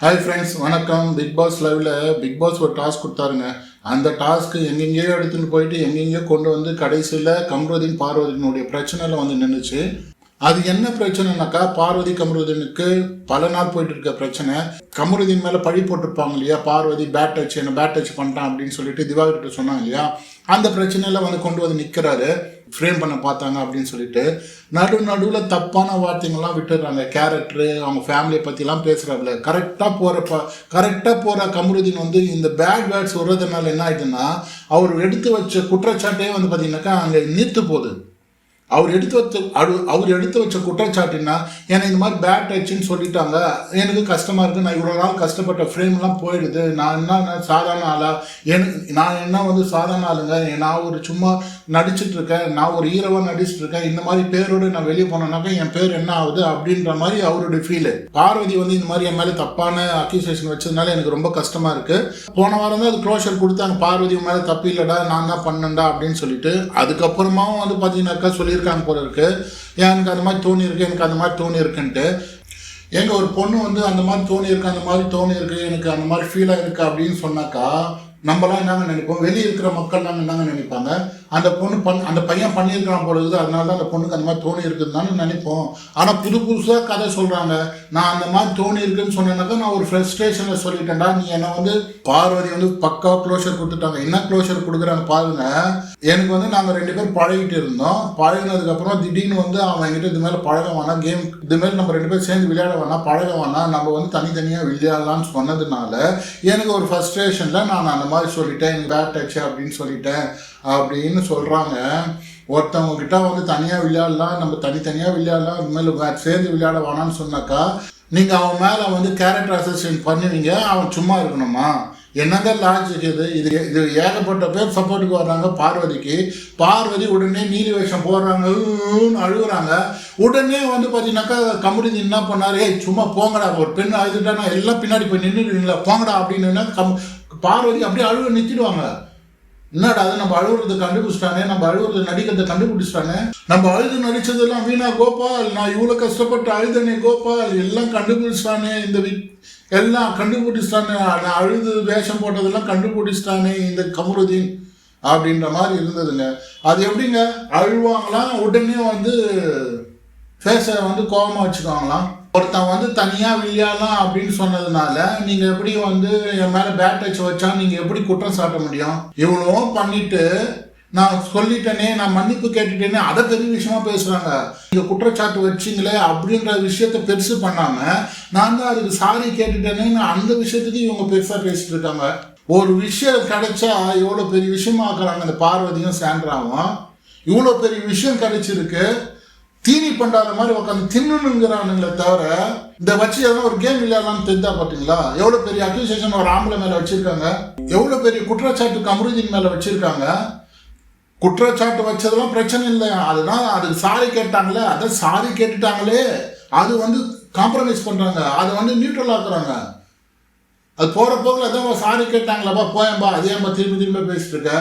Hi friends வணக்கம். Big pass லெவலில் big pass ஒரு டாஸ்க் கொடுத்தாருங்க. அந்த டாஸ்க்கு எங்கெங்கேயோ எடுத்துன்னு போயிட்டு எங்கெங்கேயோ கொண்டு வந்து கடைசியில் கம்ருதீன் பார்வதியினுடைய பிரச்சனையில் வந்து நின்றுச்சு அது என்ன பிரச்சனைனாக்கா பார்வதி கமருதீனுக்கு பல நாள் போயிட்டு இருக்க பிரச்சனை. கமருதீன் மேலே பழி போட்டிருப்பாங்க இல்லையா? பார்வதி பேட் டச் என்ன பேட் டச் பண்ணிட்டான் அப்படின்னு சொல்லிட்டு திவாகர்கிட்ட சொன்னாங்க இல்லையா? அந்த பிரச்சனையில் வந்து கொண்டு வந்து நிற்கிறாரு ஃப்ரேம் பண்ண பார்த்தாங்க அப்படின்னு சொல்லிட்டு நடு நடுவில் தப்பான வார்த்தைங்கள்லாம் விட்டுடுறாங்க. கேரக்டரு அவங்க ஃபேமிலியை பற்றிலாம் பேசுகிறாப்புல கரெக்டாக போகிறப்ப கரெக்டாக போகிற கமருதீன் வந்து இந்த பேட் வேர்ட்ஸ் வர்றதுனால என்ன ஆயிடுதுன்னா அவர் எடுத்து வச்ச குற்றச்சாட்டே வந்து பார்த்தீங்கன்னாக்கா அங்கே நிறுத்து போகுது. அவர் எடுத்து வச்ச அடு- அவர் எடுத்து வச்ச குற்றச்சாட்டுன்னா எனக்கு இந்த மாதிரி பேட் டச்சுன்னு சொல்லிட்டாங்க. எனக்கு கஷ்டமாக இருக்குது நான் இவ்வளோ நாள் கஷ்டப்பட்ட ஃப்ரேம்லாம் போயிடுது. நான் என்ன சாதாரண ஆளா? எனக்கு நான் என்ன வந்து சாதாரண ஆளுங்க? நான் ஒரு சும்மா நடிச்சிட்டு இருக்கேன். நான் ஒரு ஹீரோவாக நடிச்சிட்டு இருக்கேன். இந்த மாதிரி பேரோடு நான் வெளியே போனேன்னாக்கா என் பேர் என்ன ஆகுது? அப்படின்ற மாதிரி அவருடைய ஃபீலு பார்வதி வந்து இந்த மாதிரி என் மேலே தப்பான அக்யூசேஷன் வச்சதுனால எனக்கு ரொம்ப கஷ்டமாக இருக்குது போன வாரம் தான் அது க்ளோஷர் கொடுத்தாங்க. பார்வதி மேலே தப்பு இல்லைடா. நான் தான் பண்ணேன்டா அப்படின்னு சொல்லிட்டு அதுக்கப்புறமாவும் வந்து பார்த்தீங்கன்னாக்கா சொல்லி சொல்லியிருக்காங்க போல இருக்கு. ஏன் எனக்கு அந்த மாதிரி தோணி இருக்கு எனக்கு அந்த மாதிரி தோணி இருக்குன்ட்டு. எங்க ஒரு பொண்ணு வந்து அந்த மாதிரி தோணி இருக்கு அந்த மாதிரி தோணி இருக்கு எனக்கு அந்த மாதிரி ஃபீலாக இருக்கு அப்படின்னு சொன்னாக்கா நம்மலாம் என்னங்க நினைப்போம்? வெளியே இருக்கிற மக்கள் நாங்கள் என்னங்க நினைப்பாங்க? அந்த பொண்ணு பண் அந்த பையன் பண்ணியிருக்கான் போல இருக்குது அதனால தான் அந்த பொண்ணுக்கு அந்த மாதிரி தோணி இருக்குதுன்னு தானே நினைப்போம். ஆனால் புது புதுசாக கதை சொல்கிறாங்க நான் அந்த மாதிரி தோணி இருக்குன்னு சொன்னேன்னாக்கா நான் ஒரு ஃப்ரெஸ்ட்ரேஷனில் சொல்லிட்டேன்டா. நீ என்னை வந்து பார்வதி வந்து பக்கா க்ளோஷர் கொடுத்துட்டாங்க. என்ன க்ளோஷர் கொடுக்குறாங்க பாருங்க. எனக்கு வந்து நாங்கள் ரெண்டு பேரும் பழகிட்டு இருந்தோம். பழகினதுக்கப்புறம் திடீர்னு வந்து அவன் என்கிட்ட இது மேலே பழக வேணாம் கேம் இது மாதிரி நம்ம ரெண்டு பேரும் சேர்ந்து விளையாட வேணாம் பழக வேணாம் நம்ம வந்து தனித்தனியாக விளையாடலாம்னு சொன்னதுனால எனக்கு ஒரு ஃப்ரஸ்ட்ரேஷனில் நான் அந்த மாதிரி சொல்லிட்டேன். எனக்கு பேட் டச் அப்படின்னு சொல்லிட்டேன். அப்படின்னு சொல்கிறாங்க ஒருத்தவங்க கிட்ட வந்து தனியாக விளையாடலாம் நம்ம தனித்தனியாக விளையாடலாம் இனிமேல் சேர்ந்து விளையாட வேணாம்னு சொன்னாக்கா நீங்கள் அவன் மேலே வந்து கேரக்டர் அசோசியேஷன் பண்ணுவீங்க அவன் சும்மா இருக்கணுமா? என்னங்க லாஜிக் இது? இது இது ஏகப்பட்ட பேர் சப்போர்ட்டுக்கு வர்றாங்க பார்வதிக்கு. பார்வதி உடனே நீலி வேஷம் போடுறாங்க அழுகுறாங்க. உடனே வந்து பார்த்தீங்கன்னாக்கா கமுடிஞ்சு என்ன பண்ணார்? ஏய் சும்மா போங்கடா ஒரு பெண் அழுதுட்டானா எல்லாம் பின்னாடி போய் நின்றுடுவீங்களா போங்கடா அப்படின்னு கம் பார்வதி அப்படியே அழுக நிறுத்திடுவாங்க. என்னடா அது நம்ம அழுகுறது கண்டுபிடிச்சிட்டானே நம்ம அழுகுறது நடிக்கிறத கண்டுபிடிச்சிட்டானே நம்ம அழுது நடிச்சதெல்லாம் வீணா கோபால். நான் இவ்வளோ கஷ்டப்பட்டு அழுதனே கோபால். எல்லாம் கண்டுபிடிச்சிட்டானே இந்த வி- எல்லாம் கண்டுபிடிச்சிட்டானே. நான் அழுது வேஷம் போட்டதெல்லாம் கண்டுபிடிச்சிட்டானே இந்த கமருதீன் அப்படின்ற மாதிரி இருந்ததுங்க. அது எப்படிங்க? அழுவாங்களாம் உடனே வந்து ஃபேஸை வந்து கோபமாக வச்சுக்காங்களாம் ஒருத்தன் வந்து தனியாக விளையாடலாம் அப்படின்னு சொன்னதுனால நீங்கள் எப்படி வந்து என் மேலே பேட் டச் வச்சா நீங்கள் எப்படி குற்றம் சாட்ட முடியும்? இவ்வளோ பண்ணிட்டு நான் சொல்லிட்டேனே நான் மன்னிப்பு கேட்டுட்டேனே அதை பெரிய விஷயமா பேசுகிறாங்க நீங்கள் குற்றச்சாட்டு வச்சீங்களே அப்படின்ற விஷயத்த பெருசு பண்ணாமல் நான் தான் அதுக்கு சாரி கேட்டுட்டேனேன்னு அந்த விஷயத்துக்கு இவங்க பெருசாக பேசிட்டு இருக்காங்க. ஒரு விஷயம் கிடைச்சா எவ்வளோ பெரிய விஷயமா ஆக்குறாங்க அந்த பார்வதியும் சாண்ட்ராவும். இவ்வளோ பெரிய விஷயம் கிடைச்சிருக்கு. தீனி பண்டாத மாதிரி உட்காந்து தின்னுங்கிறானுங்களே தவிர இந்த வச்சு எதனா ஒரு கேம் விளையாடலாம்னு தெரிஞ்சா பாத்தீங்களா? எவ்வளவு பெரிய அக்யூசேஷன் ஒரு ஆம்பளை மேல வச்சிருக்காங்க? எவ்வளவு பெரிய குற்றச்சாட்டு கமருதீன் மேல வச்சிருக்காங்க? குற்றச்சாட்டு வச்சதெல்லாம் பிரச்சனை இல்லை அதுதான் அதுக்கு சாரி கேட்டாங்களே அதை சாரி கேட்டுட்டாங்களே. அது வந்து காம்ப்ரமைஸ் பண்றாங்க. அதை வந்து நியூட்ரல் ஆக்குறாங்க. அது போற போக்கில் ஏதோ சாரி கேட்டாங்களாப்பா போயம்பா அதேம்பா திரும்பி திரும்ப பேசிட்டு இருக்க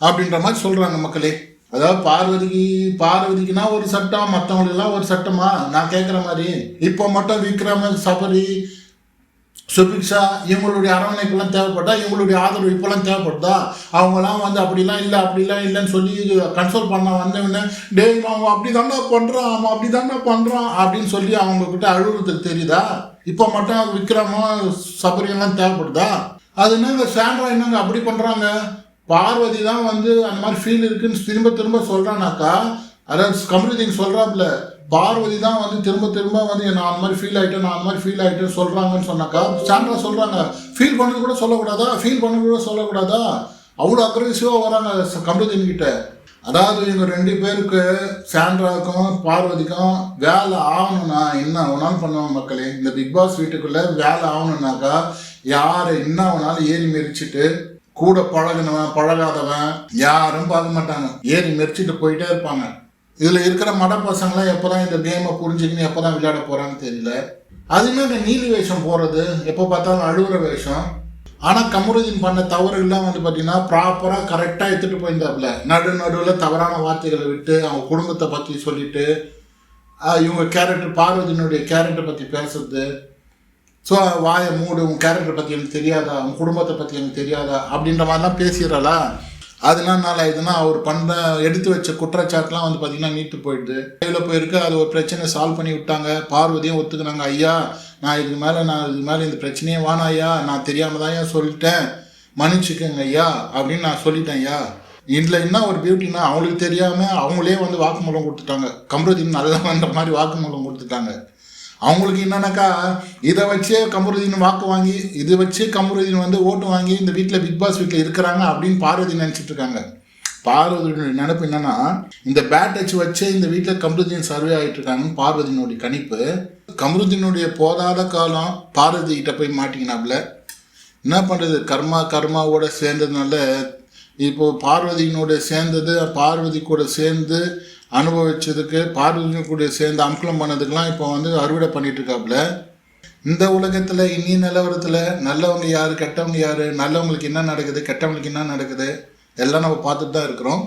அப்படின்ற மாதிரி சொல்றாங்க மக்களே. அதாவது பார்வதிக்கு பார்வதிக்குன்னா ஒரு சட்டம் மற்றவங்களுக்கெல்லாம் ஒரு சட்டமா? நான் கேட்குற மாதிரி. இப்போ மட்டும் விக்ரம சபரி சுபிக்ஷா இவங்களுடைய அரவணைப்புலாம் தேவைப்பட்டா இவங்களுடைய ஆதரவு இப்போலாம் தேவைப்படுதா? அவங்கலாம் வந்து அப்படிலாம் இல்லை அப்படிலாம் இல்லைன்னு சொல்லி கன்சல்ட் பண்ண வந்தவொடனே டேய் அவன் அப்படி தாண்டா பண்ணுறான் அவன் அப்படி தாண்டா பண்ணுறான் அப்படின்னு சொல்லி அவங்கக்கிட்ட அழுகுறதுக்கு தெரியுதா? இப்போ மட்டும் விக்ரமும் சபரியெல்லாம் தேவைப்படுதா? அது என்னங்க சாண்ட்ரா என்னங்க அப்படி பண்ணுறாங்க பார்வதி தான் வந்து அந்த மாதிரி ஃபீல் இருக்குன்னு திரும்ப திரும்ப சொல்கிறானாக்கா அதாவது கமருதீன் சொல்கிறாப்புல பார்வதி தான் வந்து திரும்ப திரும்ப வந்து நான் அந்த மாதிரி ஃபீல் ஆகிட்டேன் நான் அந்த மாதிரி ஃபீல் ஆகிட்டேன்னு சொல்கிறாங்கன்னு சொன்னாக்கா சாண்ட்ரா சொல்கிறாங்க ஃபீல் பண்ணது கூட சொல்லக்கூடாதா? ஃபீல் பண்ணது கூட சொல்லக்கூடாதா? அவ்வளோ அக்ரெசிவாக வராங்க ச- கிட்ட. அதாவது இவங்க ரெண்டு பேருக்கு சாண்ட்ராவுக்கும் பார்வதிக்கும் வேலை ஆகணும்னா என்ன வேணாலும் பண்ணுவாங்க மக்களே. இந்த பிக் பாஸ் வீட்டுக்குள்ளே வேலை ஆகணும்னாக்கா யாரை என்ன வேணாலும் ஏறி மெரிச்சிட்டு கூட பழகினவன் பழகாதவன் யாரும் பார்க்க மாட்டாங்க. ஏறி மெரிச்சிட்டு போயிட்டே இருப்பாங்க. இதில் இருக்கிற மட பசங்களாம் எப்பதான் இந்த கேமை புரிஞ்சுக்கின்னு எப்பதான் விளையாட போகிறான்னு தெரியல. அதுமே இந்த நீலி வேஷம் போகிறது எப்போ பார்த்தாலும் அழுகிற வேஷம். ஆனால் கமருதீன் பண்ண தவறுகள்லாம் வந்து பார்த்தீங்கன்னா ப்ராப்பராக கரெக்டாக எடுத்துட்டு போயிருந்தாப்புல. நடு நடுவில் தவறான வார்த்தைகளை விட்டு அவங்க குடும்பத்தை பற்றி சொல்லிட்டு இவங்க கேரக்டர் பார்வதியினுடைய கேரக்டர் பற்றி பேசுறது. ஸோ வாயை மூடு உன் கேரக்டரை பற்றி எனக்கு தெரியாதா? உன் குடும்பத்தை பற்றி எனக்கு தெரியாதா? அப்படின்ற மாதிரிலாம் பேசிடுறாளா அதெல்லாம் நாள் ஆயிடுதுன்னா அவர் பண்ண எடுத்து வச்ச குற்றச்சாட்டுலாம் வந்து பார்த்தீங்கன்னா நீட்டு போயிடுது. கையில் போயிருக்கு அது ஒரு பிரச்சனை சால்வ் பண்ணி விட்டாங்க. பார்வதியும் ஒத்துக்குனாங்க ஐயா நான் இதுக்கு மேலே நான் இதுக்கு மேலே இந்த பிரச்சனையே வானா ஐயா. நான் தெரியாமல் தான் ஐயா சொல்லிட்டேன். மன்னிச்சுக்கோங்க ஐயா அப்படின்னு நான் சொல்லிட்டேன் ஐயா. இதில் என்ன ஒரு பியூட்டினா அவங்களுக்கு தெரியாமல் அவங்களே வந்து வாக்குமூலம் கொடுத்துட்டாங்க. கம்ருதீன் நல்லவன்ற மாதிரி வாக்குமூலம் கொடுத்துட்டாங்க. அவங்களுக்கு என்னன்னாக்கா இதை வச்சே கமருதீன் வாக்கு வாங்கி இதை வச்சே கமருதீன் வந்து ஓட்டு வாங்கி இந்த வீட்டில் பிக் பாஸ் வீட்டில் இருக்கிறாங்க அப்படின்னு பார்வதி நினச்சிட்டு இருக்காங்க. பார்வதியோட நினைப்பு என்னன்னா இந்த பேட் டச் வச்சே இந்த வீட்டில் கமருதீன் சர்வே ஆகிட்டு இருக்காங்கன்னு பார்வதியினுடைய கணிப்பு. கமருதீனுடைய போதாத காலம் பார்வதி கிட்ட போய் மாட்டிக்கினாப்புல. என்ன பண்ணுறது கர்மா கர்மாவோட சேர்ந்ததுனால இப்போ பார்வதியினோட சேர்ந்தது பார்வதி கூட சேர்ந்து அனுபவிச்சதுக்கு பார்வதி கூட சேர்ந்து அமுக்கலம் பண்ணதுக்கெல்லாம் இப்போ வந்து அறுவடை பண்ணிட்டு இருக்காப்புல இந்த உலகத்தில் இனி நிலவரத்தில் நல்லவங்க யார் கெட்டவங்க யார் நல்லவங்களுக்கு என்ன நடக்குது கெட்டவங்களுக்கு என்ன நடக்குது எல்லாம் நம்ம பார்த்துட்டு தான் இருக்கிறோம்.